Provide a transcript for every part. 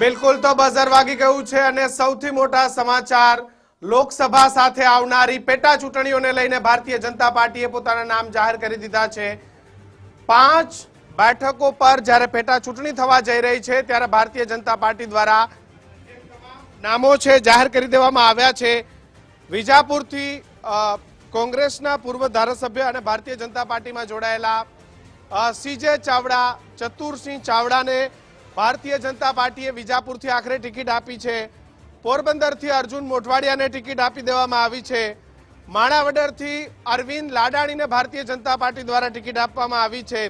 બિલકુલ તો બઝર વાગી ગયું છે અને સૌથી મોટા સમાચાર, લોકસભા સાથે આવનારી પેટા ચૂંટણીઓને લઈને ભારતીય જનતા પાર્ટીએ પોતાના નામ જાહેર કરી દીધા છે. પાંચ બેઠકો પર જ્યારે પેટા ચૂંટણી થવા જઈ રહી છે, ત્યારે ભારતીય જનતા પાર્ટી દ્વારા નામો છે જાહેર કરી દેવામાં આવ્યા છે. વિજાપુરથી કોંગ્રેસના પૂર્વ ધારાસભ્ય અને ભારતીય જનતા પાર્ટીમાં જોડાયેલા સીજે ચાવડા, ચતુરસિંહ ચાવડાને ભારતીય જનતા પાર્ટીએ વિજાપુરથી આખરે ટિકિટ આપી છે. પોરબંદરથી અર્જુન મોઢવાડિયાને ટિકિટ આપી દેવામાં આવી છે. માણાવડરથી અરવિંદ લાડાણીને ભારતીય જનતા પાર્ટી દ્વારા ટિકિટ આપવામાં આવી છે.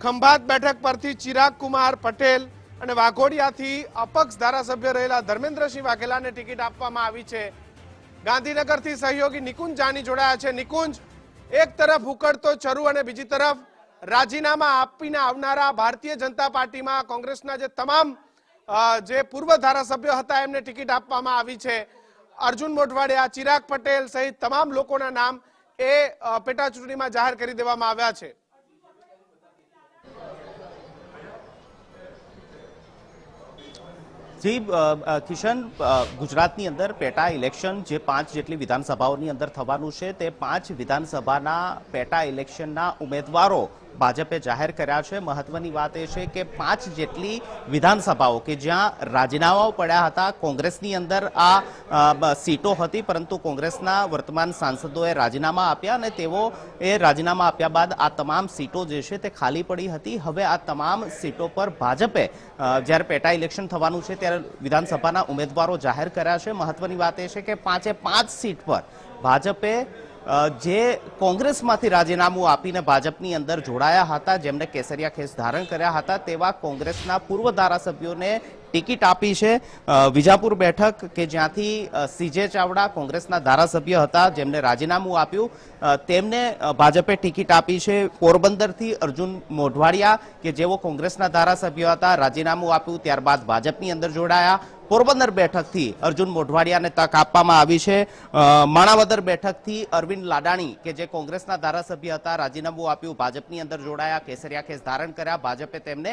ખંભાત બેઠક પરથી ચિરાગ કુમાર પટેલ અને વાઘોડિયાથી અપક્ષ ધારાસભ્ય રહેલા ધર્મેન્દ્રસિંહ વાઘેલાને ટિકિટ આપવામાં આવી છે. ગાંધીનગરથી સહયોગી નિકુંજ જાની જોડાયા છે. નિકુંજ, એક તરફ ઉકળતો ચરુ અને બીજી તરફ રાજીનામા આપીને આવનારા ભારતીય જનતા પાર્ટીમાં કોંગ્રેસના જે તમામ જે પૂર્વ ધારાસભ્યો હતા, એમને ટિકિટ આપવામાં આવી છે. અર્જુન મોઢવાડિયા, ચિરાગ પટેલ સહિત તમામ લોકોના નામ એ પેટા ચૂંટણીમાં જાહેર કરી દેવામાં આવ્યા છે. જી કિશન ગુજરાતની અંદર પેટા ઇલેક્શન જે પાંચ જેટલી વિધાનસભાઓની અંદર થવાનું છે, તે પાંચ વિધાનસભાના પેટા ઇલેક્શનના ઉમેદવારો ભાજપે જાહેર કર્યા છે. મહત્વની વાત એ છે કે પાંચ જેટલી વિધાનસભાઓ કે જ્યાં રાજીનામાઓ પડ્યા હતા, કોંગ્રેસની અંદર આ સીટો હતી, પરંતુ કોંગ્રેસના વર્તમાન સાંસદોએ રાજીનામા આપ્યા અને તેઓ એ રાજીનામા આપ્યા બાદ આ તમામ સીટો જે છે તે ખાલી પડી હતી. હવે આ તમામ સીટો પર ભાજપે જ્યારે પેટા ઇલેક્શન થવાનું છે ત્યારે વિધાનસભાના ઉમેદવારો જાહેર કર્યા છે. મહત્વની વાત એ છે કે પાંચે પાંચ સીટ પર ભાજપે જે કોંગ્રેસમાંથી રાજીનામું આપીને ભાજપની અંદર જોડાયા હતા જેમને કેસરિયા ખેસ ધારણ કર્યા હતા, તેવા કોંગ્રેસના પૂર્વ ધારાસભ્યોને ટિકિટ આપી છે. વિજાપુર બેઠક કે જ્યાંથી સીજે ચાવડા કોંગ્રેસના ધારાસભ્ય હતા જેમને રાજીનામું આપ્યું. તેમને ભાજપે ટિકિટ આપી છે. પોરબંદરથી અર્જુન મોઢવાડિયા કે જેઓ કોંગ્રેસના ધારાસભ્ય હતા, રાજીનામું આપ્યું, ત્યારબાદ ભાજપની અંદર જોડાયા. પોરબંદર બેઠકથી અર્જુન મોઢવાડિયાને તક આપવામાં આવી છે. માણાવદર બેઠકથી અરવિંદ લાડાણી કે જે કોંગ્રેસના ધારાસભ્ય હતા, રાજીનામું આપ્યું, ભાજપની અંદર જોડાયા, કેસરિયા કેસ ધારણ કર્યા. ભાજપે તેમને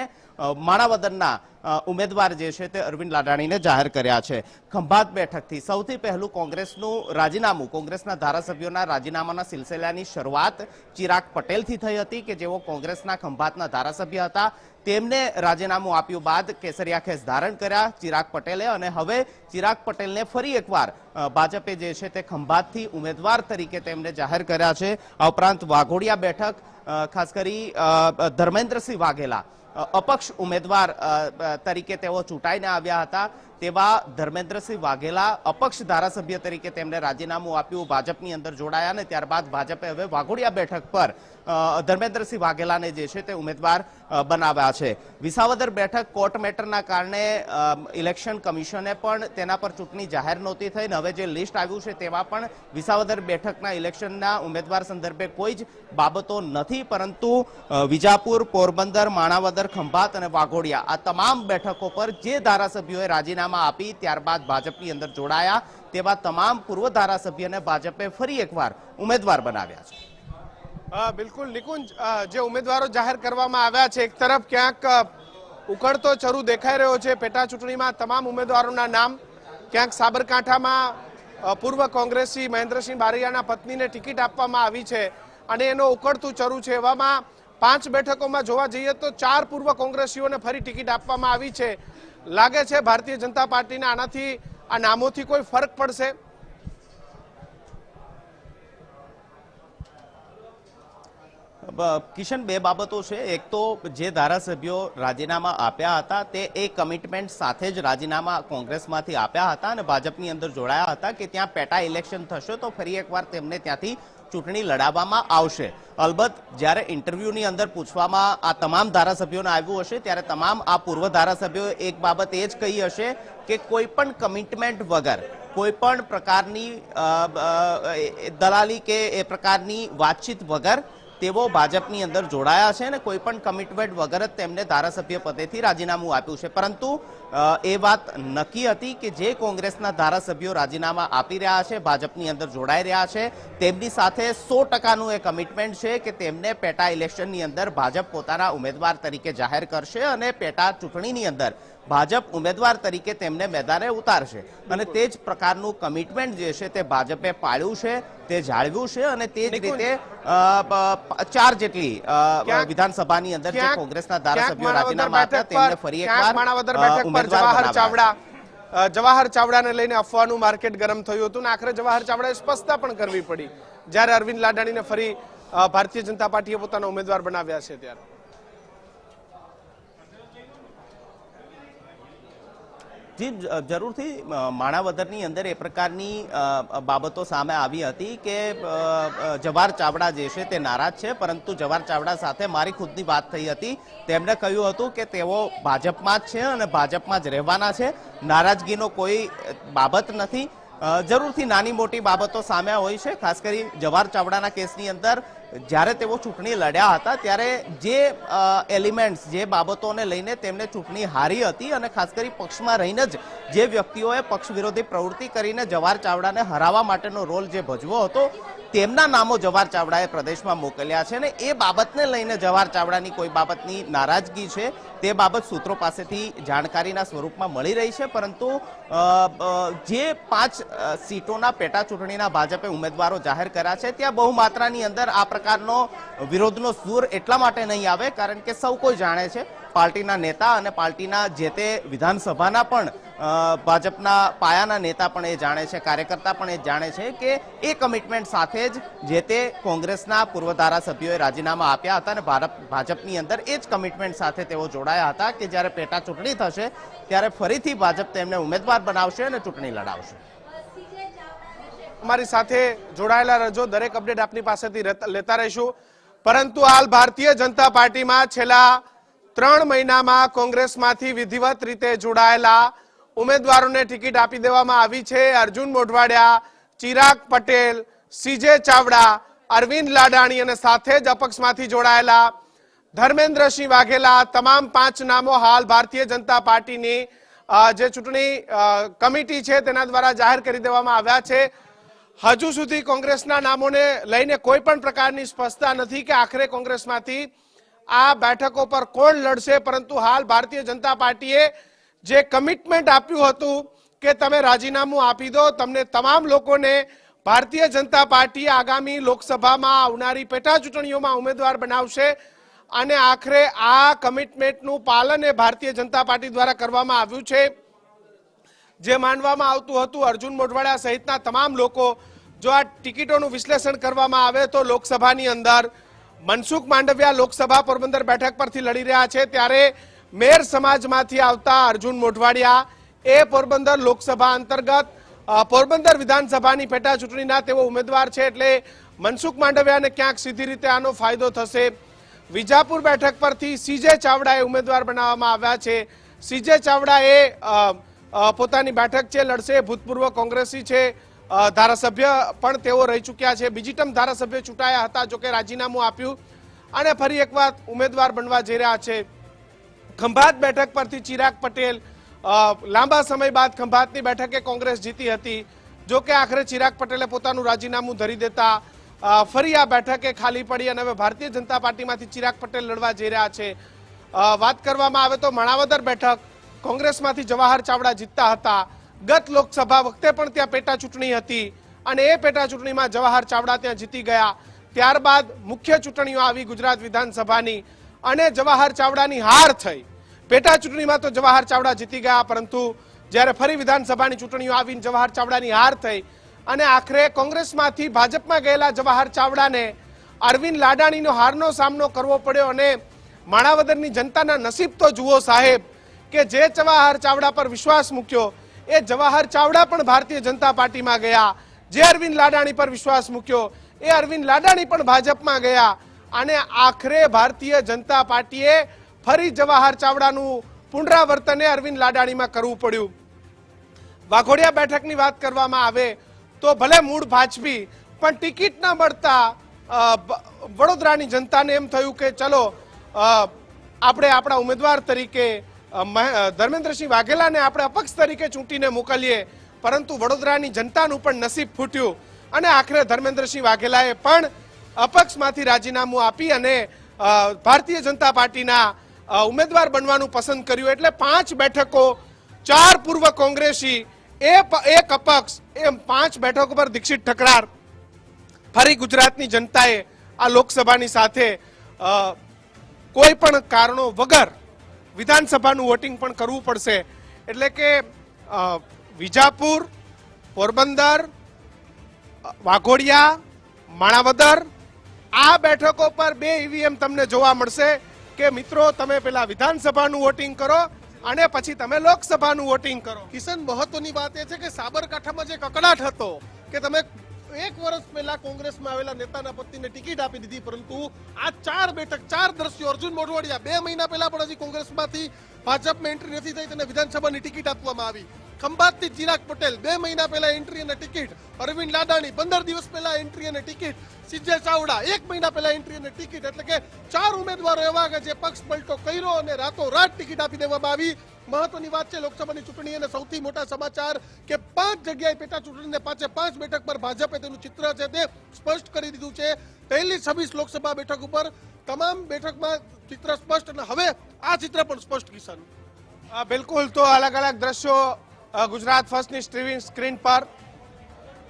માણાવદરના ઉમેદવાર જે છે તે અરવિંદ લાડાણીને જાહેર કર્યા છે. ખંભાત બેઠકથી સૌથી પહેલું કોંગ્રેસનું રાજીનામું, કોંગ્રેસના ધારાસભ્યોના રાજીનામાના સિલસિલાની શરૂઆત ચિરાગ પટેલથી થઈ હતી કે જેઓ કોંગ્રેસના ખંભાતના ધારાસભ્ય હતા. તેમને રાજીનામું આપ્યું બાદ કેસરિયા ખેસ ધારણ કર્યા ચિરાગ પટેલે અને હવે ચિરાગ પટેલને ફરી એકવાર ભાજપે જે છે તે ખંભાતથી ઉમેદવાર તરીકે તેમને જાહેર કર્યા છે. આ ઉપરાંત વાઘોડિયા બેઠક ખાસ કરી ધર્મેન્દ્રસિંહ વાઘેલા અપક્ષ ઉમેદવાર તરીકે તેઓ ચૂંટાઈને આવ્યા હતા. તેવા ધર્મેન્દ્રસિંહ વાઘેલા અપક્ષ ધારાસભ્ય તરીકે તેમને રાજીનામું આપ્યું, ભાજપની અંદર જોડાયા અને ત્યારબાદ ભાજપે હવે વાઘોડિયા બેઠક પર ધર્મેન્દ્રસિંહ વાઘેલાને જે છે તે ઉમેદવાર બનાવ્યા છે. વિસાવદર બેઠક કોર્ટ મેટરના કારણે ઇલેક્શન કમિશને પણ તેના પર ચૂંટણી જાહેર નહોતી થઈ અને હવે જે લિસ્ટ આવ્યું છે તેમાં પણ વિસાવદર બેઠકના ઇલેક્શનના ઉમેદવાર સંદર્ભે કોઈ જ બાબતો નથી, પરંતુ વિજાપુર, પોરબંદર, માણાવદર, ખંભાત અને વાઘોડિયા આ તમામ બેઠકો પર જે ધારાસભ્યોએ રાજીનામા આપી ત્યારબાદ ભાજપની અંદર જોડાયા તેવા તમામ પૂર્વ ધારાસભ્યને ભાજપે ફરી એકવાર ઉમેદવાર બનાવ્યા છે. બિલકુલ નિકુંજ જે ઉમેદવારો જાહેર કરવામાં આવ્યા છે, એક તરફ ક્યાંક ઉકળતો ચરુ દેખાઈ રહ્યો છે પેટા ચૂંટણીમાં તમામ ઉમેદવારોના નામ ક્યાંક સાબરકાંઠામાં પૂર્વ કોંગ્રેસી મહેન્દ્રસિંહ બારૈયાના પત્નીને ટિકિટ આપવામાં આવી છે અને એનો ઉકળતું ચરું છે. એવામાં પાંચ બેઠકોમાં જોવા જઈએ તો ચાર પૂર્વ કોંગ્રેસીઓને ફરી ટિકિટ આપવામાં આવી છે. લાગે છે ભારતીય જનતા પાર્ટીના આનાથી, આ નામોથી કોઈ ફરક પડશે બ- કિશન, બે બાબતો છે. એક તો જે ધારાસભ્યો રાજીનામા આપ્યા હતા, તે એ કમિટમેન્ટ સાથે જ રાજીનામા કોંગ્રેસમાંથી આપ્યા હતા અને ભાજપની અંદર જોડાયા હતા કે ત્યાં પેટા ઇલેક્શન થશે તો ફરી એકવાર તેમને ત્યાંથી ચૂંટણી લડાવવામાં આવશે. અલબત્ત, જ્યારે ઇન્ટરવ્યુની અંદર પૂછવામાં આ તમામ ધારાસભ્યોને આવ્યું હશે, ત્યારે તમામ આ પૂર્વ ધારાસભ્યો એક બાબત એ જ કહી હશે કે કોઈ પણ કમિટમેન્ટ વગર, કોઈ પણ પ્રકારની દલાલી કે એ પ્રકારની વાતચીત વગર તેઓ ભાજપની અંદર જોડાયા છે અને કોઈ પણ કમિટમેન્ટ વગર જ તેમને ધારાસભ્ય પદેથી રાજીનામું આપ્યું છે. પરંતુ એ વાત નક્કી હતી કે જે કોંગ્રેસના ધારાસભ્યો રાજીનામા આપી રહ્યા છે, ભાજપની અંદર જોડાઈ રહ્યા છે, તેમની સાથે સો ટકાનું એ કમિટમેન્ટ છે કે તેમને પેટા ઇલેક્શનની અંદર ભાજપ પોતાના ઉમેદવાર તરીકે જાહેર કરશે અને પેટા ચૂંટણીની અંદર ભાજપ ઉમેદવાર તરીકે તેમને મેદાને ઉતારશે. અને તે જ પ્રકારનું કમિટમેન્ટ જે છે તે ભાજપે પાળ્યું છે તે જાળવ્યું છે અને તે જ રીતે ચાર જેટલી વિધાનસભાની અંદર જે કોંગ્રેસના ધારાસભ્યો રાજીનામા આપ્યા તેમને ફરી એકવાર ઉમેદવાર ચાવડા. જવાહર ચાવડાને લઈને અફવાનું માર્કેટ ગરમ થયું હતું ને આખરે જવાહર ચાવડાએ સ્પષ્ટતા પણ કરવી પડી. જ્યારે અરવિંદ લાડાણીને ફરી ભારતીય જનતા પાર્ટીએ પોતાના ઉમેદવાર બનાવ્યા છે ત્યારે. જી જરૂરથી માણાવદરની અંદર એ પ્રકારની બાબતો સામે આવી હતી કે જવાહર ચાવડા જે છે તે નારાજ છે, પરંતુ જવાહર ચાવડા સાથે મારી ખુદની વાત થઈ હતી. તેમણે કહ્યું હતું કે તેઓ ભાજપમાં જ છે અને ભાજપમાં જ રહેવાના છે. નારાજગીનો કોઈ બાબત નથી. જરૂરથી નાની મોટી બાબતો સામે હોય છે. ખાસ કરી જવાહર ચાવડાના કેસની અંદર જ્યારે તેઓ ચૂંટણી લડ્યા હતા, ત્યારે જે એલિમેન્ટ્સ જે બાબતોને લઈને તેમને ચૂંટણી હારી હતી અને ખાસ કરી પક્ષમાં રહીને જ જે વ્યક્તિઓએ પક્ષ વિરોધી પ્રવૃત્તિ કરીને જવાહર ચાવડાને હરાવવા માટેનો રોલ જે ભજવો હતો તેમના નામો જવાહર ચાવડાએ પ્રદેશમાં મોકલ્યા છે ને એ બાબતને લઈને જવાહર ચાવડાની કોઈ બાબતની નારાજગી છે તે બાબત સૂત્રો પાસેથી જાણકારીના સ્વરૂપમાં મળી રહી છે. પરંતુ જે પાંચ સીટોના પેટા ચૂંટણીના ભાજપે ઉમેદવારો જાહેર કર્યા છે, ત્યાં બહુ માત્રાની અંદર આ પ્રકારનો વિરોધનો સૂર એટલા માટે નહીં આવે કારણ કે સૌ કોઈ જાણે છે, પાર્ટીના નેતા અને પાર્ટીના જે તે વિધાનસભાના પણ ભાજપના પાયાના નેતા પણ એ જાણે છે, કાર્યકર્તા પણ એ જાણે છે કે એ કમિટમેન્ટ સાથે જ જે તે કોંગ્રેસના પૂર્વ ધારાસભ્યોએ રાજીનામા આપ્યા હતા અને ભારત, ભાજપની અંદર એ જ કમિટમેન્ટ સાથે તેઓ જોડાયા હતા કે જ્યારે પેટા ચૂંટણી થશે, ત્યારે ફરીથી ભાજપ તેમને ઉમેદવાર બનાવશે અને ચૂંટણી લડાવશે. અમારી સાથે જોડાયેલા રહેજો. દરેક અપડેટ આપની પાસેથી લેતા રહીશું. પરંતુ હાલ ભારતીય જનતા પાર્ટીમાં છેલ્લા ત્રણ મહિનામાં કોંગ્રેસમાંથી વિધિવત રીતે જોડાયેલા ઉમેદવારોને ટિકિટ આપી દેવામાં આવી છે. અર્જુન મોઢવાડિયા, ચિરાગ પટેલ, સીજે ચાવડા, અરવિંદ લાડાણી અને સાથે જ અપક્ષમાંથી જોડાયેલા ધર્મેન્દ્રસિંહ વાઘેલા. તમામ પાંચ નામો હાલ ભારતીય જનતા પાર્ટીની જે ચૂંટણી કમિટી છે તેના દ્વારા જાહેર કરી દેવામાં આવ્યા છે. હજુ સુધી કોંગ્રેસના નામોને લઈને કોઈ પણ પ્રકારની સ્પષ્ટતા નથી કે આખરે કોંગ્રેસમાંથી આ બેઠકો પર કોણ લડશે. પરંતુ હાલ ભારતીય જનતા પાર્ટીએ જે કમિટમેન્ટ આપ્યું હતું કે તમે રાજીનામું આપી દો, તમને તમામ લોકોને ભારતીય જનતા પાર્ટી આગામી લોકસભામાં આવનારી પેટા ચૂંટણીઓમાં ઉમેદવાર બનાવશે. અને આખરે આ કમિટમેન્ટનું પાલન એ ભારતીય જનતા પાર્ટી દ્વારા કરવામાં આવ્યું છે. જે માનવામાં આવતું હતું, અર્જુન મોઢવાડા સહિતના તમામ લોકો, જો આ ટિકિટોનું વિશ્લેષણ કરવામાં આવે તો લોકસભાની અંદર મનસુખ માંડવિયા લોકસભા પોરબંદર બેઠક પરથી લડી રહ્યા છે. ત્યારે મેર સમાજમાંથી આવતા અર્જુન મોઢવાડિયા એ પોરબંદર લોકસભા અંતર્ગત પોરબંદર વિધાનસભાની પેટા ચૂંટણીના તેઓ ઉમેદવાર છે એટલે મનસુખ માંડવિયાને ક્યાંક સીધી રીતે આનો ફાયદો થશે. વિજાપુર બેઠક પરથી સીજે ચાવડાએ ઉમેદવાર બનાવવામાં આવ્યા છે. સીજે ચાવડા એ અ, અ, પોતાની બેઠક છે લડશે ભૂતપૂર્વ કોંગ્રેસી છે ધારાસભ્ય પણ તેઓ રહી ચૂક્યા છે. બીજી ટર્મ ધારાસભ્ય ચૂંટાયા હતા જોકે રાજીનામું આપ્યું. અને ફરી એક વાત ઉમેદવાર બનવા જઈ રહ્યા છે. ખંભાત બેઠક પરથી ચિરાગ પટેલ લાંબા સમય બાદ ખંભાતની બેઠકે કોંગ્રેસ જીતી હતી. જો કે આખરે ચિરાગ પટેલે પોતાનું રાજીનામું ધરી દેતા ફરી આ બેઠકે ખાલી પડી અને હવે ભારતીય જનતા પાર્ટીમાંથી ચિરાગ પટેલ લડવા જઈ રહ્યા છે. વાત કરવામાં આવે તો માણાવદર બેઠક કોંગ્રેસમાંથી જવાહર ચાવડા જીતતા હતા. ગત લોકસભા વખતે પણ ત્યાં પેટા ચૂંટણી હતી અને એ પેટા ચૂંટણીમાં જવાહર ચાવડા ત્યાં જીતી ગયા. ત્યારબાદ મુખ્ય ચૂંટણીઓ આવી ગુજરાત વિધાનસભાની. અને જવાહર ચાવડાની હાર થઈ. પેટા ચૂંટણીમાં તો જવાહર ચાવડા જીતી ગયા, પરંતુ જ્યારે ફરી વિધાનસભાની ચૂંટણીઓ આવીને જવાહર ચાવડાની હાર થઈ અને આખરે કોંગ્રેસમાંથી ભાજપમાં ગયેલા જવાહર ચાવડાને અરવિંદ લાડાણીનો હારનો સામનો કરવો પડ્યો અને માણાવદરની જનતાના નસીબ તો જુઓ સાહેબ કે જે જવાહર ચાવડા પર વિશ્વાસ મૂક્યો, એ જવાહર ચાવડા પણ ભારતીય જનતા પાર્ટીમાં ગયા. જે અરવિંદ લાડાણી પર વિશ્વાસ મૂક્યો, એ અરવિંદ લાડાણી પણ ભાજપમાં ગયા. અને આખરે ભારતીય જનતા પાર્ટીએ ફરી જવાહર ચાવડાનું પુનરાવર્તન અરવિંદ લાડાણીમાં કરવું પડ્યું. વાઘોડિયા બેઠકની વાત કરવામાં આવે તો ભલે મૂળ ભાજપી, પણ ટિકિટ ના મળતા વડોદરાની જનતાને એમ થયું કે ચલો આપણે આપણા ઉમેદવાર તરીકે ધર્મેન્દ્રસિંહ વાઘેલાને આપણે અપક્ષ તરીકે ચૂંટીને મોકલીએ, પરંતુ વડોદરાની જનતાનું પણ નસીબ ફૂટ્યું. અને આખરે ધર્મેન્દ્રસિંહ વાઘેલાએ પણ અપક્ષમાંથી રાજીનામું આપી અને ભારતીય જનતા પાર્ટીના ઉમેદવાર બનવાનું પસંદ કર્યું એટલે પાંચ બેઠકો, ચાર પૂર્વ કોંગ્રેસી, એ એક અપક્ષ, એમ પાંચ બેઠકો પર દીક્ષિત ઠકરાર. ફરી ગુજરાતની જનતાએ આ લોકસભાની સાથે કોઈ પણ કારણો વગર વિધાનસભાનું વોટિંગ પણ કરવું પડશે. એટલે કે વિજાપુર, પોરબંદર વાઘોડિયા, માણાવદર આ બેઠકો પર બે ઈવીએમ તમને જોવા મળશે કે મિત્રો, તમે પેલા વિધાનસભાનું વોટિંગ કરો અને પછી તમે લોકસભાનું વોટિંગ કરો. કિશન, મહત્વની વાત એ છે કે સાબરકાંઠામાં જે કકડાટ હતો કે તમે એક વર્ષ પહેલા કોંગ્રેસમાં આવેલા નેતાના પત્નીને ટિકિટ આપી દીધી, પરંતુ આ ચાર બેઠક, ચાર દ્રશ્યો, અર્જુન મોઢવાડિયા બે મહિના પહેલા પણ હજી કોંગ્રેસમાંથી ભાજપમાં એન્ટ્રી નથી થઈ, તેને વિધાનસભાની ટિકિટ આપવામાં આવી. ખંભાતથી ચિરાગ પટેલ બે મહિના પહેલા એન્ટ્રી અને ટિકિટ અરવિંદ લાડાણી પંદર દિવસ પહેલા એન્ટ્રી અને ટિકિટ સીજે ચાવડા એક મહિના પહેલા એન્ટ્રી અને ટિકિટ એટલે કે ચાર ઉમેદવારો એવા કે જે પક્ષ પલટો કર્યો અને રાતોરાત ટિકિટ આપી દેવામાં આવી. મહત્વની વાત છે લોકસભાની ચૂંટણી અને સૌથી મોટા સમાચાર કે પાંચ જગ્યાએ પેટા ચૂંટણીને પાંચે પાંચ બેઠક પર ભાજપે તેનું ચિત્ર છે તે સ્પષ્ટ કરી દીધું છે. પહેલી છવ્વીસ લોકસભા બેઠક ઉપર તમામ બેઠકમાં ચિત્ર સ્પષ્ટ અને હવે આ ચિત્ર પણ સ્પષ્ટ કિશન અ, બિલકુલ. તો અલગ અલગ દ્રશ્યો ગુજરાત ફર્સ્ટની સ્ક્રીન પર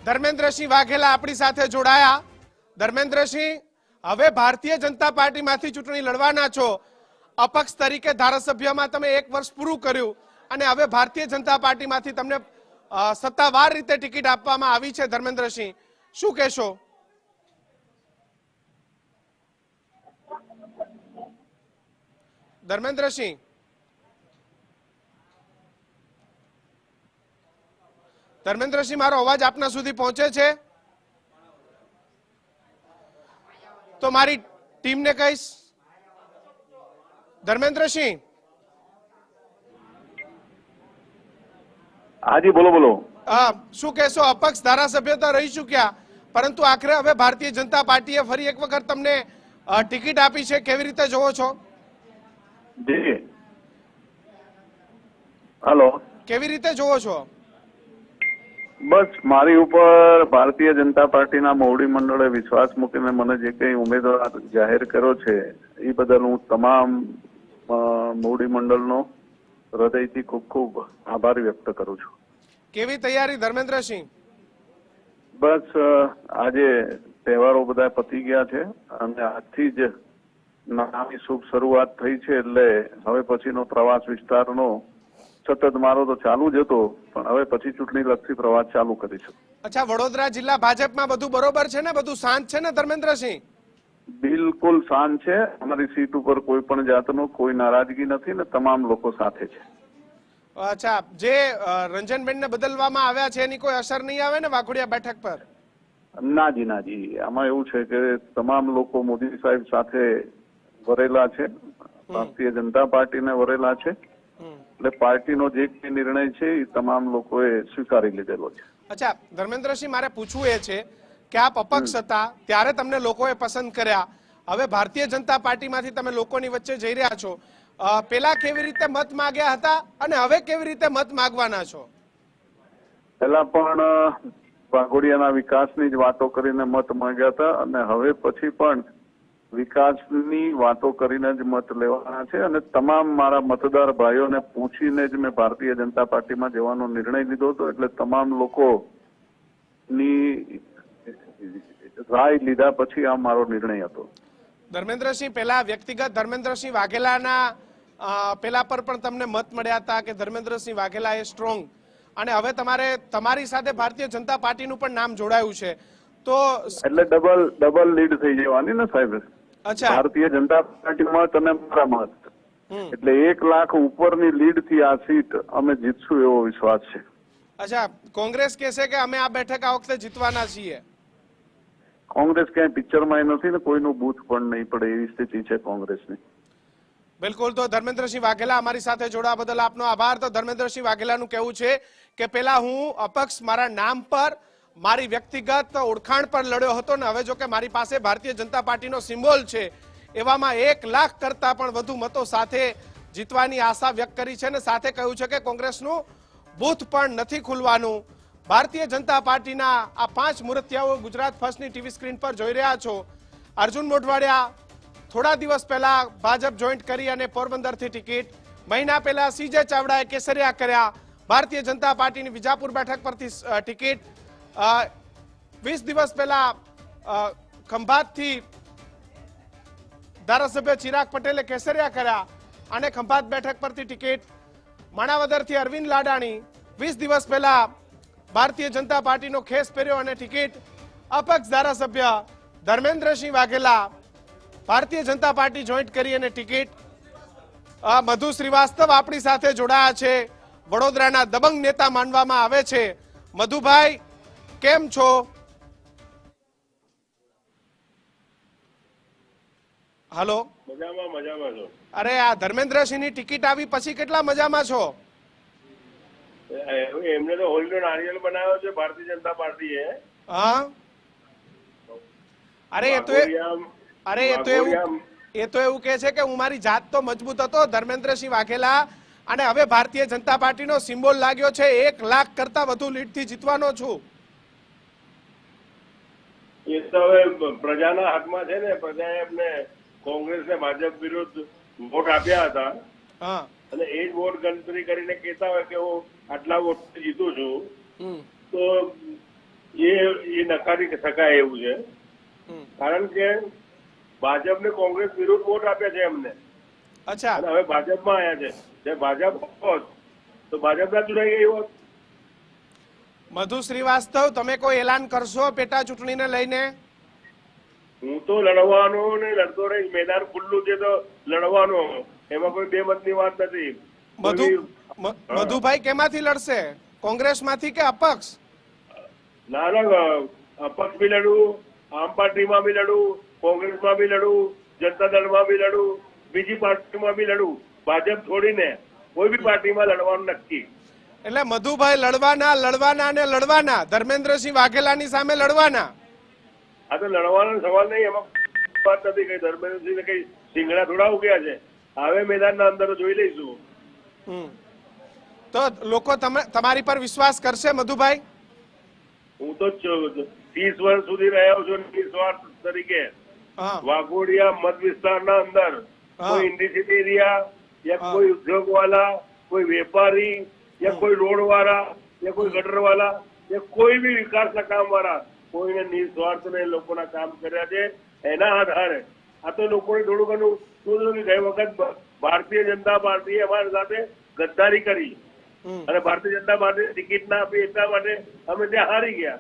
ધર્મેન્દ્રસિંહ વાઘેલા આપણી સાથે જોડાયા. ધર્મેન્દ્રસિંહ, હવે ભારતીય જનતા પાર્ટીમાંથી ચૂંટણી લડવાના છો. અપક્ષ તરીકે ધારાસભ્યમાં તમે એક વર્ષ પૂરું કર્યું અને હવે ભારતીય જનતા પાર્ટીમાંથી તમને સત્તાવાર રીતે ટિકિટ આપવામાં આવી છે ધર્મેન્દ્રસિંહ. શું કહેશો? ધર્મેન્દ્રસિંહ ધર્મેન્દ્રસિંહ મારો અવાજ આપના સુધી પહોંચે છે? તો મારી ટીમને કહીશ. ધર્મેન્દ્રસિંહ. હાજી બોલો બોલો. શું કહેશો? અપક્ષ ધારાસભ્ય તો રહી ચૂક્યા પરંતુ આખરે હવે ભારતીય જનતા પાર્ટીએ ફરી એક વખત તમને ટિકિટ આપી છે. કેવી રીતે જોવો છો? જી. હલો. કેવી રીતે જોવો છો? બસ મારી ઉપર ભારતીય જનતા પાર્ટીના મોવડી મંડળે વિશ્વાસ મૂકીને મને જે કંઈ ઉમેદવાર જાહેર કર્યો છે એ બદલ હું તમામ મોવડી મંડળનો હૃદયથી ખૂબ ખૂબ આભાર વ્યક્ત કરું છું. કેવી તૈયારી ધર્મેન્દ્રસિંહ? બસ આજે તહેવારો બધા પતી ગયા છે અને આજથી જ નાની શુભ શરૂઆત થઈ છે એટલે હવે પછીનો પ્રવાસ વિસ્તારનો સતત મારો તો ચાલુ જ હતો પણ હવે પછી ચૂંટણી લક્ષી પ્રવાસ ચાલુ કરીશું અચ્છા વડોદરા જિલ્લા ભાજપમાં બધું બરોબર છે ને? બધું શાંત છે ને ધર્મેન્દ્રસિંહ? બિલકુલ શાંત છે. અમારી સીટ ઉપર કોઈ પણ જાતનો કોઈ નારાજગી નથી ને તમામ લોકો સાથે છે. અચ્છા જે રંજનબેન રંજનબેનને બદલવામાં આવ્યા છે એની કોઈ અસર નહીં આવે ને વાઘોડિયા બેઠક પર? નાજી નાજી આમાં એવું છે કે તમામ લોકો મોદી સાહેબ સાથે વરેલા છે. ભારતીય જનતા પાર્ટીને વરેલા છે. એટલે પાર્ટીનો જે નિર્ણય છે એ તમામ લોકોએ સ્વીકારી લીધેલો છે. અચ્છા ધર્મેન્દ્રસિંહ મારે પૂછવું એ છે કે આપ અપક્ષ હતા ત્યારે તમને લોકોએ પસંદ કર્યા. હવે ભારતીય જનતા પાર્ટીમાંથી તમે લોકોની વચ્ચે જઈ રહ્યા છો. પેલા કેવી રીતે મત માંગ્યા હતા અને હવે કેવી રીતે મત માગવાના છો? પેલા પણ વાઘોડિયાના વિકાસની જ વાતો કરીને મત માંગ્યા હતા અને હવે પછી પણ વિકાસની વાતો કરીને જ મત લેવાના છે અને તમામ મારા મતદાર ભાઈઓને પૂછીને જ મેં ભારતીય જનતા પાર્ટીમાં જવાનો નિર્ણય લીધો હતો એટલે તમામ લોકો ની રાય લીધા પછી આ મારો નિર્ણય હતો. ધર્મેન્દ્રસિંહ પેલા વ્યક્તિગત ધર્મેન્દ્રસિંહ વાઘેલાના પેલા પર પણ તમને મત મળ્યા હતા કે ધર્મેન્દ્રસિંહ વાઘેલા એ સ્ટ્રોંગ. અને હવે તમારે તમારી સાથે ભારતીય જનતા પાર્ટીનું પણ નામ જોડાયું છે. તો એટલે ડબલ ડબલ લીડ થઈ જવાની ને સાહેબ? ભારતીય જનતા પાર્ટીમાં તમે મારા મત એટલે એક લાખ ઉપરની લીડથી આ સીટ અમે જીતશું એવો વિશ્વાસ છે. અચ્છા કોંગ્રેસ કહેશે કે અમે આ બેઠક આ વખતે જીતવાના છીએ? કોંગ્રેસ ક્યાંય પિક્ચરમાં નથી ને કોઈનું બૂથ પણ નહીં પડે એવી સ્થિતિ છે કોંગ્રેસની. બિલકુલ તો ધર્મેન્દ્રસિંહ વાઘેલા અમારી સાથે જોડાવા બદલ આપનો આભાર. તો ધર્મેન્દ્રસિંહ વાઘેલાનું કહેવું છે કે પેલા હું અપક્ષ મારા નામ પર મારી વ્યક્તિગત ઓળખાણ પર લડ્યો હતો ને હવે જો કે મારી પાસે ભારતીય જનતા પાર્ટીનો સિમ્બોલ છે, એવામાં એક લાખ કરતા પણ વધુ મતો સાથે જીતવાની આશા વ્યક્ત કરી છે ને સાથે કહ્યું છે કે કોંગ્રેસનું બૂથ પણ નથી ખુલવાનું. ભારતીય જનતા પાર્ટીના આ પાંચ મૂર્તિયાઓ ગુજરાત ફર્સ્ટની ટીવી સ્ક્રીન પર જોઈ રહ્યા છો. અર્જુન મોઢવાડિયા, થોડા દિવસ પહેલા ભાજપ જોઈન્ટ કરી અને પોરબંદરથી ટિકિટ. મહિના પહેલા સીજે ચાવડાએ કેસરિયા કર્યા. ભારતીય જનતા પાર્ટીની વિજાપુર બેઠક પરથી ટિકિટ. વીસ દિવસ પહેલા ખંભાતથી ધારાસભ્ય ચિરાગ પટેલે કેસરિયા કર્યા અને ખંભાત બેઠક પરથી ટિકિટ માણાવદરથી અરવિંદ લાડાણી. વીસ દિવસ પહેલા ભારતીય જનતા પાર્ટીનો ખેસ પહેર્યો અને ટિકિટ અપક્ષ ધારાસભ્ય ધર્મેન્દ્રસિંહ વાઘેલા ભારતીય જનતા પાર્ટી જોઈન્ટ કરી અને ટિકિટ મધુ શ્રીવાસ્તવ આપણી સાથે જોડાયા છે. વડોદરાના દબંગ નેતા માનવામાં આવે છે. મધુભાઈ કેમ છો? હલો? મજામાં મજામાં છો. અરે આ ધર્મેન્દ્રસિંહની ટિકિટ આવી પછી કેટલા મજામાં છો? એમને તો હોલીનો નારિયેલ બનાવ્યો છે ભારતીય જનતા પાર્ટીએ. હા? અરે એ તો અરે એ તો એવું એ તો એવું કે છે કે હું મારી જાત તો મજબૂત હતો ધર્મેન્દ્રસિંહ વાઘેલા અને હવે ભારતીય જનતા પાર્ટીનો સિમ્બોલ લાગ્યો છે એક લાખ કરતા વધુ લીડથી જીતવાનો છું. એ તો હવે પ્રજાના હાથમાં છે ને પ્રજાએ એમને કોંગ્રેસ ને ભાજપ વિરુદ્ધ વોટ આપ્યા હતા. અને એ જ વોટ ગણતરી કરીને કેતા હોય કે હું આટલા વોટ જીતું છું. તો એ એ નકારી શકાય એવું છે. કારણ કે ભાજપ ને કોંગ્રેસ વિરુદ્ધ વોટ આપ્યા છે એમને. અચ્છા. હવે ભાજપમાં આવ્યા છે. જે ભાજપ હોત તો ભાજપ ના ચૂંટાઈ ગઈ હોત. મધુ શ્રીવાસ્તવ તમે કોઈ એલાન કરશો પેટા ચૂંટણીને લઈને? હું તો લડવાનો ને લડતો રહીશ. મેદાન ખુલ્લું છે તો લડવાનો. એમાં કોઈ બે મતની વાત નથી. મધુ મધુભાઈ કેમાંથી લડશે? કોંગ્રેસમાંથી કે અપક્ષ? ના ના અપક્ષ બી લડું આમ પાર્ટીમાં બી લડું કોંગ્રેસમાં બી લડું જનતા દળમાં બી લડું બીજી પાર્ટીમાં બી લડું. ભાજપ છોડીને કોઈ બી પાર્ટીમાં લડવાનું નક્કી. એટલે મધુભાઈ લડવાના લડવાના અને લડવાના. ધર્મેન્દ્રસિંહ વાઘેલાની સામે લડવાના. આ તો લડવાનો સવાલ નહીં એમાં વાત નથી કઈ. ધર્મેન્દ્રસિંહ કઈ સિંગડા થોડા ઉગ્યા છે. હવે મેદાનના અંદર જોઈ લઈશું. તો લોકો તમારી પર વિશ્વાસ કરશે મધુભાઈ? હું તો ત્રીસ વર્ષ સુધી રહ્યો છું નિસ્વાર્થ તરીકે. વાઘોડિયા મત વિસ્તારના અંદર. કોઈ ઇન્ડસ્ટ્રી એરિયા યા કોઈ ઉદ્યોગ વાળા કોઈ વેપારી યા કોઈ રોડ વાળા યા કોઈ ગટર વાળા યા કોઈ બી વિકાસના કામ વાળા કોઈને નિસ્વાર્થ ને લોકોના કામ કર્યા છે એના આધારે આ તો લોકોને થોડું ઘણું શું કે ગઈ વખત ભારતીય જનતા પાર્ટીએ અમારી સાથે ગદ્દારી કરી અને ભારતીય જનતા પાર્ટી ટિકિટ ના આપી એટલા માટે અમે ત્યાં હારી ગયા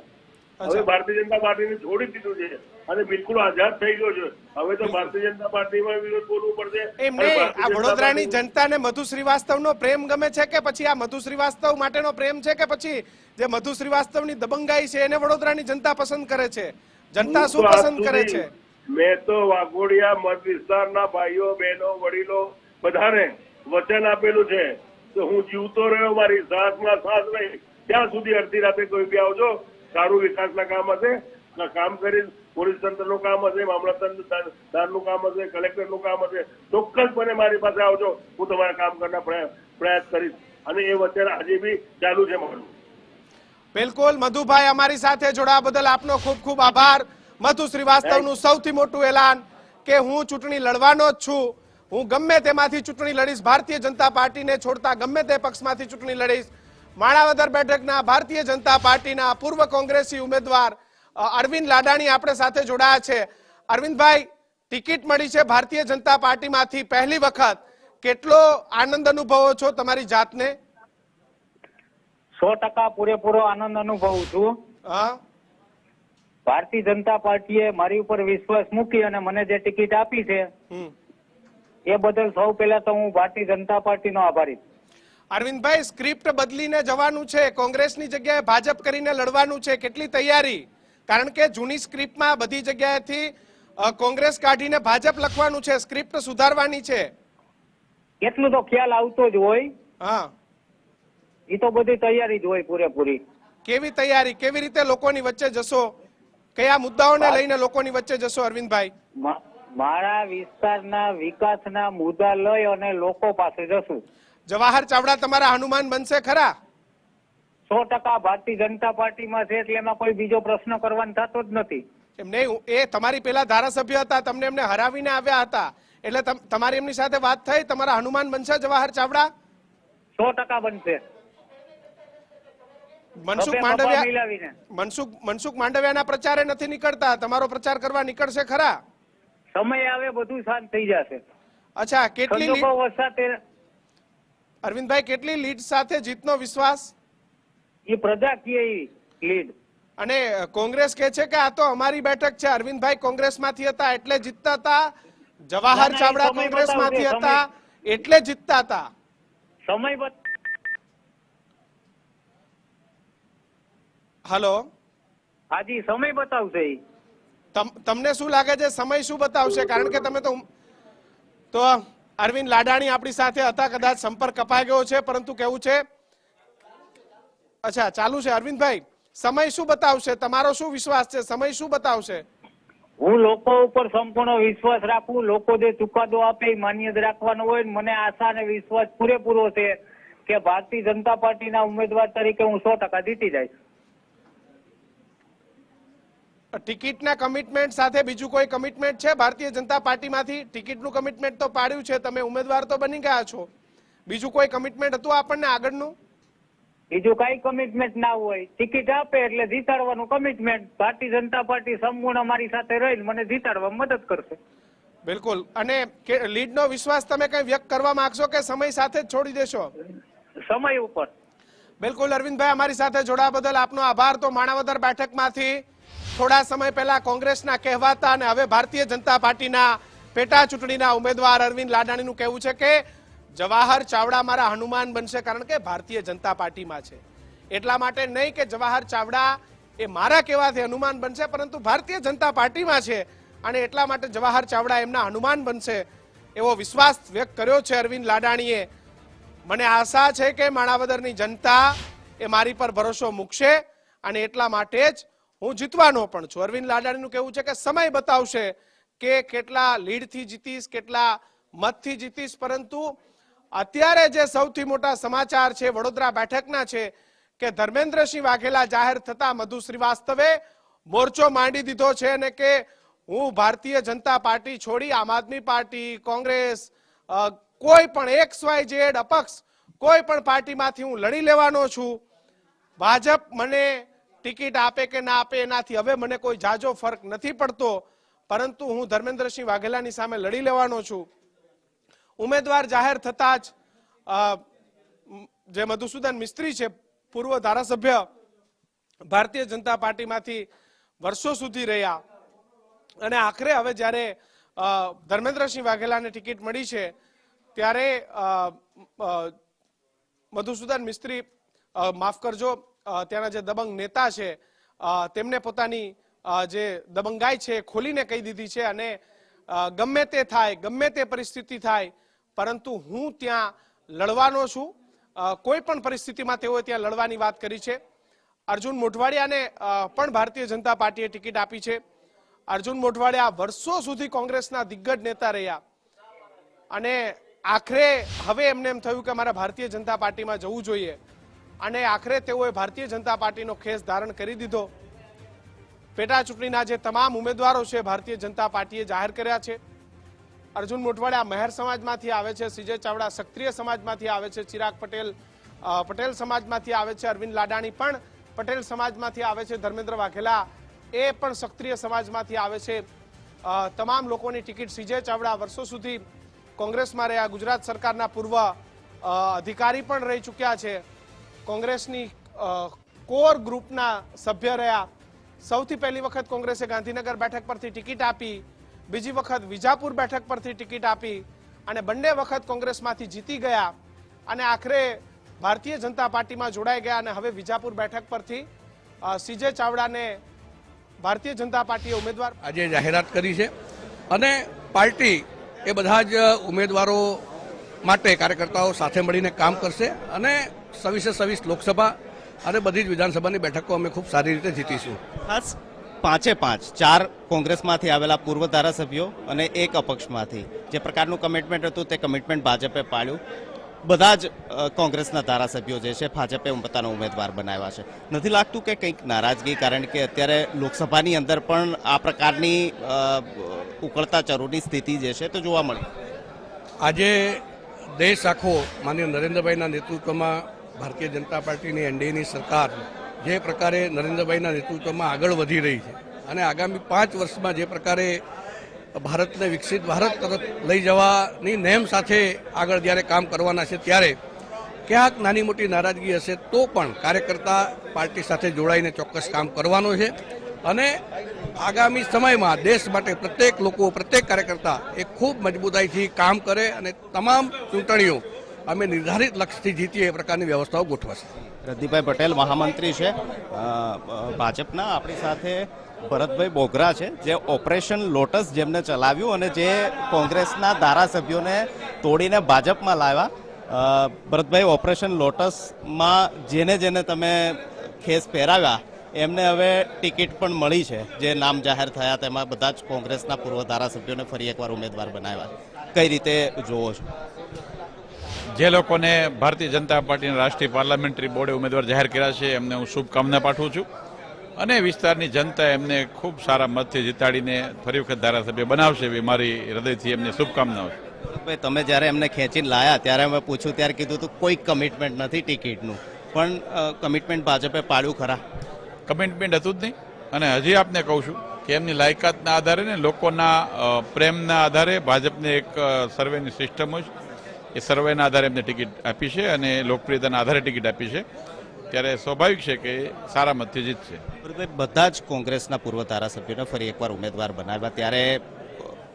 હવે ભારતીય જનતા પાર્ટીને છોડી દીધું છે. અને બિલકુલ આઝાદ થઈ ગયો છે. હવે તો ભારતીય જનતા પાર્ટીમાં વિરોધ બોલવું પડશે. એમ અને નહીં ભારતીય આ વડોદરાની જનતાને મધુ શ્રીવાસ્તવનો પ્રેમ ગમે છે કે પછી આ મધુ શ્રીવાસ્તવ માટેનો પ્રેમ છે કે પછી જે મધુ શ્રીવાસ્તવની દબંગાઈ છે એને વડોદરાની જનતા પસંદ કરે છે? જનતા શું પસંદ કરે છે? મેં તો વાઘોડિયા મત વિસ્તારના ભાઈઓ બહેનો વડીલો બધાને વચન આપેલું છે. તો હું જીવતો રહ્યો મારી સાસમાં સાસ રહી. ત્યાં સુધી અડધી રાતે કોઈ બી આવજો. સારું વિકાસના કામ હશે કામ કરી પોલીસ તંત્રનું કામ હશે મામલતદારનું કામ હશે કલેક્ટરનું કામ હશે, ચોક્કસપણે મારી પાસે આવજો. હું તમારા કામ કરવાનો પ્રયાસ કરીશ. અને એ વચ્ચે આજે બી ચાલુ છે મારું. બિલકુલ. મધુભાઈ, અમારી સાથે જોડાવા બદલ આપનો ખૂબ ખૂબ આભાર. મધુ શ્રીવાસ્તવનું સૌથી મોટું એલાન કે હું ચૂંટણી લડવાનો જ છું. હું ગમે તેમાંથી ચૂંટણી લડીશ. ભારતીય જનતા પાર્ટીને છોડતા ગમે તે પક્ષમાંથી ચૂંટણી લડીશ. માણાવદર બેઠકના ભારતીય જનતા પાર્ટીના પૂર્વ કોંગ્રેસી ઉમેદવાર અરવિંદ લાડાણી આપણે સાથે જોડાયા છે. અરવિંદભાઈ ટિકિટ મળી છે ભારતીય જનતા પાર્ટીમાંથી પહેલી વખત. કેટલો આનંદ અનુભવો છો તમારી જાતને? સો ટકા પૂરેપૂરો આનંદ અનુભવું છું. હા. ભારતીય જનતા પાર્ટીએ મારી ઉપર વિશ્વાસ મૂકી અને મને જે ટિકિટ આપી છે એ બદલ સૌ પહેલા તો હું ભારતીય જનતા પાર્ટીનો આભારી છું. અરવિંદભાઈ સ્ક્રિપ્ટ બદલીને જવાનું છે. કોંગ્રેસની જગ્યાએ ભાજપ કરીને લડવાનું છે. કેટલી તૈયારી? કારણ કે જૂની સ્ક્રિપ્ટમાં બધી જગ્યાએથી કોંગ્રેસ કાઢીને ભાજપ લખવાનું છે. સ્ક્રિપ્ટ સુધારવાની છે. એટલું તો ખ્યાલ આવતો જ હોય. હા. એ તો બધી તૈયારી જ હોય પૂરેપૂરી. કેવી તૈયારી? કેવી રીતે લોકોની વચ્ચે જશો? કયા મુદ્દાઓને લઈને લોકોની વચ્ચે જશો અરવિંદભાઈ? મારા વિસ્તારના વિકાસના મુદ્દા લઈ અને લોકો પાસે જશું. જવાહર ચાવડા તમારા હનુમાન બનશે ખરા? સો ટકા ભારતીય જનતા પાર્ટીમાં છે એટલે એમાં કોઈ બીજો પ્રશ્ન કરવાનો થતો જ નથી. એમ નહીં એ તમારી પેલા ધારાસભ્ય હતા તમને એમને હરાવીને આવ્યા હતા. એટલે તમારી એમની સાથે વાત થઈ તમારા હનુમાન બનશે જવાહર ચાવડા? સો ટકા બનશે. મનસુખ માંડવિયા મનસુખ મનસુખ માંડવિયાના પ્રચારે નથી નીકળતા તમારો પ્રચાર કરવા નીકળશે ખરા? સમય આવે બધું શાંત થઈ જશે. અચ્છા કેટલી વસાતે અરવિંદભાઈ કેટલી લીડ સાથે જીતનો વિશ્વાસ? એ પ્રજા લીડ. અને કોંગ્રેસ કે છે કે આ તો અમારી બેઠક છે. અરવિંદભાઈ કોંગ્રેસમાંથી હતા એટલે જીતતા હતા. જવાહર ચાવડા કોંગ્રેસમાંથી હતા એટલે જીતતા હતા. સમય હલો? હાજી સમય બતાવશે તમ- તમને શું લાગે છે? સમય શું બતાવશે? કારણ કે તમે તો તો અરવિંદ લાડાણી આપણી સાથે હતા, કદાચ સંપર્ક કપાઈ ગયો છે, પરંતુ કેવું છે? અચ્છા, ચાલુ છે. અરવિંદભાઈ, સમય શું બતાવશે? તમારો શું વિશ્વાસ છે? સમય શું બતાવશે? હું લોકો ઉપર સંપૂર્ણ વિશ્વાસ રાખું. લોકો જે ચુકાદો આપે એ માન્ય રાખવાનો હોય મને આશા અને વિશ્વાસ પૂરેપૂરો છે કે ભારતીય જનતા પાર્ટીના ઉમેદવાર તરીકે હું સો ટકા જીતી જઈશ. ટિકિટના કમિટમેન્ટ સાથે બીજું કોઈ કમિટમેન્ટ છે? ભારતીય જનતા પાર્ટીમાંથી ટિકિટનું કમિટમેન્ટ તો પાડ્યું છે. તમે ઉમેદવાર તો બની ગયા છો. બીજું કોઈ કમિટમેન્ટ હતું આપણને આગળનું? બીજું કઈ કમિટમેન્ટ ના હોય. ટિકિટ આપે એટલે જીતાડવાનું કમિટમેન્ટ ભારતીય જનતા પાર્ટી સંપૂર્ણ મારી સાથે રહીને મને જીતાડવામાં મદદ કરશે. બિલકુલ. અને લીડનો વિશ્વાસ તમે કઈ વ્યક્ત કરવા માંગશો કે સમય સાથે જ છોડી દેશો? સમય ઉપર. બિલકુલ અરવિંદભાઈ અમારી સાથે જોડાવા બદલ આપનો આભાર. તો માણાવદર બેઠકમાંથી થોડા સમય પહેલા કોંગ્રેસના કહેવાતા અને હવે ભારતીય જનતા પાર્ટીના પેટા ચૂંટણીના ઉમેદવાર અરવિંદ લાડાણીનું કહેવું છે કે જવાહર ચાવડા મારા હનુમાન બનશે કારણ કે ભારતીય જનતા પાર્ટીમાં છે. એટલા માટે નહીં કે જવાહર ચાવડા એ મારા કહેવાથી હનુમાન બનશે, પરંતુ ભારતીય જનતા પાર્ટીમાં છે અને એટલા માટે જવાહર ચાવડા એમના હનુમાન બનશે એવો વિશ્વાસ વ્યક્ત કર્યો છે અરવિંદ લાડાણીએ. મને આશા છે કે માણાવદરની જનતા એ મારી પર ભરોસો મૂકશે અને એટલા માટે જ હું જીતવાનો પણ છું. અરવિંદ લાડાણીનું કહેવું છે કે સમય બતાવશે કે કેટલા લીડથી જીતીશ, કેટલા મતથી જીતીશ, પરંતુ અત્યારે જે સૌથી મોટા સમાચાર છે, વડોદરા બેઠકના છે કે ધર્મેન્દ્રસિંહ વાઘેલા જાહેર થતા મધુ શ્રીવાસ્તવે મોરચો માંડી દીધો છે અને કે હું ભારતીય જનતા પાર્ટી છોડી આમ આદમી પાર્ટી, કોંગ્રેસ કોઈ પણ એક્સ વાય ઝેડ અપક્ષ કોઈ પણ પાર્ટીમાંથી હું લડી લેવાનો છું. ભાજપ મને ટિકિટ આપે કે ના આપે એનાથી હવે મને કોઈ જાજો ફરક નથી પડતો. પરંતુ હું ધર્મેન્દ્રસિંહ વાઘેલાની સામે લડી લેવાનો છું. ઉમેદવાર જાહેર થતા જ જે મધુસૂદન મિસ્ત્રી છે, પૂર્વ ધારાસભ્ય ભારતીય જનતા પાર્ટીમાંથી વર્ષો સુધી રહ્યા. અને આખરે હવે જ્યારે ધર્મેન્દ્રસિંહ વાઘેલાને ટિકિટ મળી છે, ત્યારે મધુસૂદન મિસ્ત્રી માફ કરજો ત્યાંના જે દબંગ નેતા છે તેમને પોતાની જે દબંગાઈ છે ખોલીને કહી દીધી છે અને ગમે તે થાય, ગમે તે પરિસ્થિતિ થાય, પરંતુ હું ત્યાં લડવાનો છું. કોઈ પણ પરિસ્થિતિમાં તેઓએ ત્યાં લડવાની વાત કરી છે. અર્જુન મોઢવાડિયાને પણ ભારતીય જનતા પાર્ટીએ ટિકિટ આપી છે. અર્જુન મોઢવાડિયા વર્ષો સુધી કોંગ્રેસના દિગ્ગજ નેતા રહ્યા. અને આખરે હવે એમને એમ થયું કે મારે ભારતીય જનતા પાર્ટીમાં જવું જોઈએ. અને આખરે તેઓએ ભારતીય જનતા પાર્ટીનો ખેસ ધારણ કરી દીધો. પેટા ચૂંટણીના જે તમામ ઉમેદવારો છે, ભારતીય જનતા પાર્ટીએ જાહેર કર્યા છે. અર્જુન મોટવાડિયા મહેર સમાજમાંથી આવે છે, સીજે ચાવડા સક્રિય સમાજમાંથી આવે છે, ચિરાગ પટેલ પટેલ સમાજમાંથી આવે છે, અરવિંદ લાડાણી પણ પટેલ સમાજમાંથી આવે છે, ધર્મેન્દ્ર વાઘેલા એ પણ સક્રિય સમાજમાંથી આવે છે. તમામ લોકોની ટિકિટ સીજે ચાવડા વર્ષો સુધી કોંગ્રેસમાં રહ્યા, ગુજરાત સરકારના પૂર્વ અધિકારી પણ રહી ચૂક્યા છે. કોંગ્રેસની કોર ગ્રુપના સભ્ય રહ્યા. સૌથી પહેલી વખત કોંગ્રેસે ગાંધીનગર બેઠક પરથી ટિકિટ આપી. બીજી વખત વિજાપુર બેઠક પરથી ટિકિટ આપી અને બંને વખત કોંગ્રેસમાંથી જીતી ગયા. અને આખરે ભારતીય જનતા પાર્ટીમાં જોડાઈ ગયા અને હવે વિજાપુર બેઠક પરથી સીજે ચાવડાને ભારતીય જનતા પાર્ટીએ ઉમેદવાર આજે જાહેરાત કરી છે. અને પાર્ટી એ બધા જ ઉમેદવારો માટે કાર્યકર્તાઓ સાથે મળીને કામ કરશે. અને સવીસે સવીસ લોકસભા અને બધી જ વિધાનસભાની બેઠકો અમે ખૂબ સારી રીતે જીતીશું. ખાસ પાંચે પાંચ ચાર કોંગ્રેસમાંથી આવેલા પૂર્વ ધારાસભ્યો અને એક અપક્ષમાંથી. જે પ્રકારનું કમિટમેન્ટ હતું તે કમિટમેન્ટ ભાજપે પાડ્યું. બધા જ કોંગ્રેસના ધારાસભ્યો જે છે ભાજપે પોતાનો ઉમેદવાર બનાવ્યા છે. નથી લાગતું કે કંઈક નારાજગી કારણ કે અત્યારે લોકસભાની અંદર પણ આ પ્રકારની ઉકળતા ચરોની સ્થિતિ જે છે તે જોવા મળી. આજે દેશ આખો માનનીય નરેન્દ્રભાઈના નેતૃત્વમાં ભારતીય જનતા પાર્ટીની એનડીએની સરકાર જે પ્રકારે નરેન્દ્રભાઈના નેતૃત્વમાં આગળ વધી રહી છે અને આગામી પાંચ વર્ષમાં જે પ્રકારે ભારતને વિકસિત ભારત તરફ લઈ જવાની નેમ સાથે આગળ જ્યારે કામ કરવાના છે ત્યારે ક્યાંક નાની મોટી નારાજગી હશે તો પણ કાર્યકર્તા પાર્ટી સાથે જોડાઈને ચોક્કસ કામ કરવાનો છે. અને આગામી સમયમાં દેશ માટે પ્રત્યેક લોકો, પ્રત્યેક કાર્યકર્તા એ ખૂબ મજબૂતાઈથી કામ કરે અને તમામ ચૂંટણીઓ અમે નિર્ધારિત લક્ષ્યથી જીતીએ એ પ્રકારની વ્યવસ્થાઓ ગોઠવાશે. રદીભાઈ પટેલ મહામંત્રી છે. ભાજપના આપણી સાથે ભરતભાઈ બોગરા છે, જે ઓપરેશન લોટસ જેમને ચલાવ્યું અને જે કોંગ્રેસના ધારાસભ્યોને તોડીને ભાજપમાં લાવ્યા. ભરતભાઈ, ઓપરેશન લોટસમાં જેને જેને તમે ખેસ પહેરાવ્યા, એમને હવે ટિકિટ પણ મળી છે, જે નામ જાહેર થયા તેમાં બધા જ કોંગ્રેસના પૂર્વ ધારાસભ્યોને ફરી એકવાર ઉમેદવાર બનાવ્યા કઈ રીતે જોવો છો? જે લોકોને ભારતીય જનતા પાર્ટીના રાષ્ટ્રીય પાર્લામેન્ટરી બોર્ડે ઉમેદવાર જાહેર કર્યા છે એમને હું શુભકામના પાઠવું છું. અને વિસ્તારની જનતા એમને ખૂબ સારા મતથી જીતાડીને ફરી વખત ધારાસભ્ય બનાવશે એવી મારી હૃદયથી એમને શુભકામનાઓ છે. તમે જ્યારે એમને ખેંચીને લાયા ત્યારે અમે પૂછ્યું ત્યારે કીધું હતું કોઈ કમિટમેન્ટ નથી ટિકિટનું. પણ કમિટમેન્ટ ભાજપે પાડ્યું ખરા? કમિટમેન્ટ હતું જ નહીં. અને હજી આપને કહું છું કે એમની લાયકાતના આધારે ને લોકોના પ્રેમના આધારે ભાજપને એક સર્વેની સિસ્ટમ હોય છે. એ સર્વેના આધારે એમને ટિકિટ આપી છે અને લોકપ્રિયતાના આધારે ટિકિટ આપી છે. ત્યારે સ્વાભાવિક છે કે સારા મતથી જીતશે બધા જ કોંગ્રેસના પૂર્વ ધારાસભ્યોને ફરી એકવાર ઉમેદવાર બનાવ્યા. ત્યારે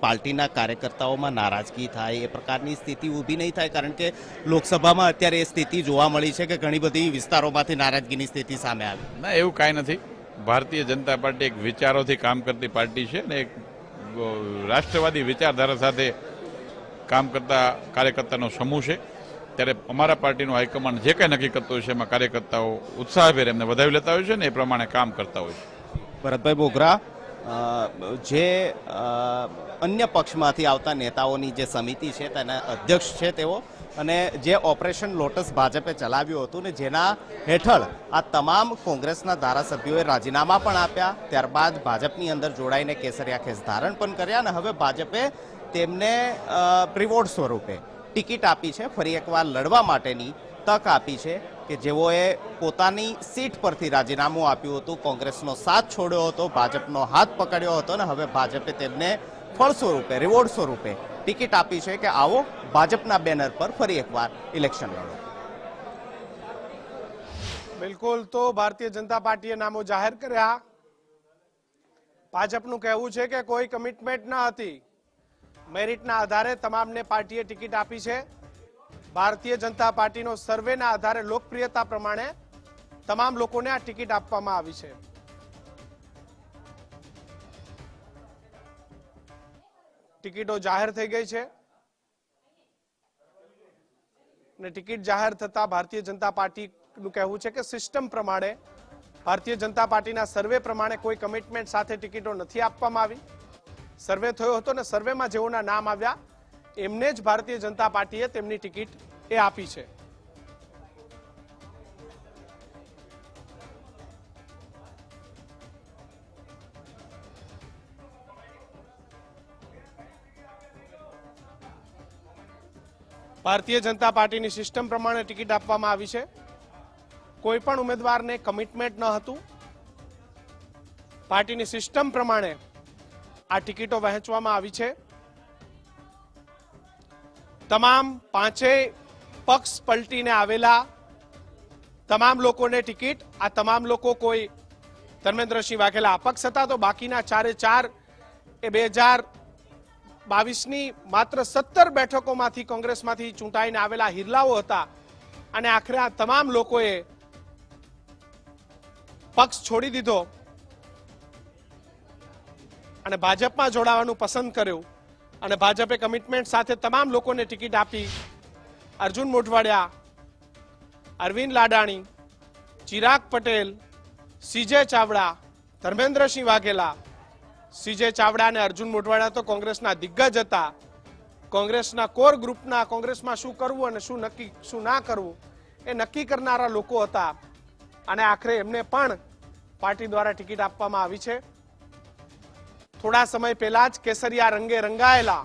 પાર્ટીના કાર્યકર્તાઓમાં નારાજગી થાય એ પ્રકારની સ્થિતિ ઊભી નહીં થાય કારણ કે લોકસભામાં અત્યારે એ સ્થિતિ જોવા મળી છે કે ઘણી બધી વિસ્તારોમાંથી નારાજગીની સ્થિતિ સામે આવી. ના એવું કાંઈ નથી. ભારતીય જનતા પાર્ટી એક વિચારોથી કામ કરતી પાર્ટી છે ને એક રાષ્ટ્રવાદી વિચારધારા સાથે કામ કરતા કાર્યકર્તાનો સમૂહ છે. ત્યારે અમારા પાર્ટીનું હાઈકમાન્ડ જે કંઈ નક્કી કરતો હોય છે, એમાં કાર્યકર્તાઓ ઉત્સાહભેર એમને વધાવી લેતા હોય છે ને એ પ્રમાણે કામ કરતા હોય છે. ભરતભાઈ બોગરા જે અન્ય પક્ષમાંથી આવતા નેતાઓની જે સમિતિ છે, તેના અધ્યક્ષ છે તેઓ, અને જે ઓપરેશન લોટસ ભાજપે ચલાવ્યું હતું ને જેના હેઠળ આ તમામ કોંગ્રેસના ધારાસભ્યોએ રાજીનામા પણ આપ્યા. ત્યારબાદ ભાજપની અંદર જોડાઈને કેસરિયા ખેસ ધારણ પણ કર્યા અને હવે ભાજપે તેમને પ્રિવોર્ડ સ્વરૂપે ટિકિટ આપી છે, ફરી એકવાર લડવા માટેની તક આપી છે કે જેઓએ પોતાની સીટ પરથી રાજીનામું આપ્યું હતું. કોંગ્રેસનો સાથ છોડ્યો હતો, ભાજપનો હાથ પકડ્યો હતો ને હવે ભાજપે તેમને ફળ સ્વરૂપે રિવોર્ડ સ્વરૂપે ટિકિટ આપી છે કે આવો ભાજપના બેનર પર ફરી એકવાર ઇલેક્શન લડો. બિલકુલ તો ભારતીય જનતા પાર્ટીએ નામો જાહેર કર્યા. ભાજપનું કહેવું છે કે કોઈ કમિટમેન્ટ ન હતી. મેરિટના આધારે તમામને પાર્ટીએ ટિકિટ આપી છે. ભારતીય જનતા પાર્ટીનો સર્વેના આધારે લોકપ્રિયતા પ્રમાણે તમામ લોકોને આ ટિકિટ આપવામાં આવી છે. ટિકિટો જાહેર થઈ ગઈ છે. ને ટિકિટ જાહેર થતા ભારતીય જનતા પાર્ટીનું કહેવું છે કે સિસ્ટમ પ્રમાણે ભારતીય જનતા પાર્ટીના સર્વે પ્રમાણે કોઈ કમિટમેન્ટ સાથે ટિકિટો નથી આપવામાં આવી. સર્વે થયો હતો ને સર્વેમાં જેઓના નામ આવ્યા, એમને જ ભારતીય જનતા પાર્ટીએ તેમની ટિકિટ એ આપી છે. ભારતીય જનતા પાર્ટીની સિસ્ટમ પ્રમાણે ટિકિટ આપવામાં આવી છે. કોઈ પણ ઉમેદવારને કમિટમેન્ટ ન હતું. પાર્ટીની સિસ્ટમ પ્રમાણે આ ટિકિટો વહેંચવામાં આવી છે. તમામ પાંચેય પક્ષ પલટીને આવેલા તમામ લોકોને ટિકિટ, આ તમામ લોકો કોઈ ધર્મેન્દ્રસિંહ વાઘેલા અપક્ષ હતા, તો બાકીના ચારે ચાર એ બે હજાર બાવીસની માત્ર સત્તર બેઠકોમાંથી કોંગ્રેસમાંથી ચૂંટાઈને આવેલા હિરલાઓ હતા. અને આખરે આ તમામ લોકોએ પક્ષ છોડી દીધો. અને ભાજપમાં જોડાવાનું પસંદ કર્યું અને ભાજપે કમિટમેન્ટ સાથે તમામ લોકોને ટિકિટ આપી. અર્જુન મોઢવાડિયા, અરવિંદ લાડાણી, ચિરાગ પટેલ, સીજે ચાવડા, ધર્મેન્દ્રસિંહ વાઘેલા. સીજે ચાવડા અને અર્જુન મોઢવાડિયા તો કોંગ્રેસના દિગ્ગજ હતા. કોંગ્રેસના કોર ગ્રુપના કોંગ્રેસમાં શું કરવું અને શું નક્કી, શું ના કરવું એ નક્કી કરનારા લોકો હતા. અને આખરે એમને પણ પાર્ટી દ્વારા ટિકિટ આપવામાં આવી છે. થોડા સમય પહેલા જ કેસરિયા રંગે રંગાયેલા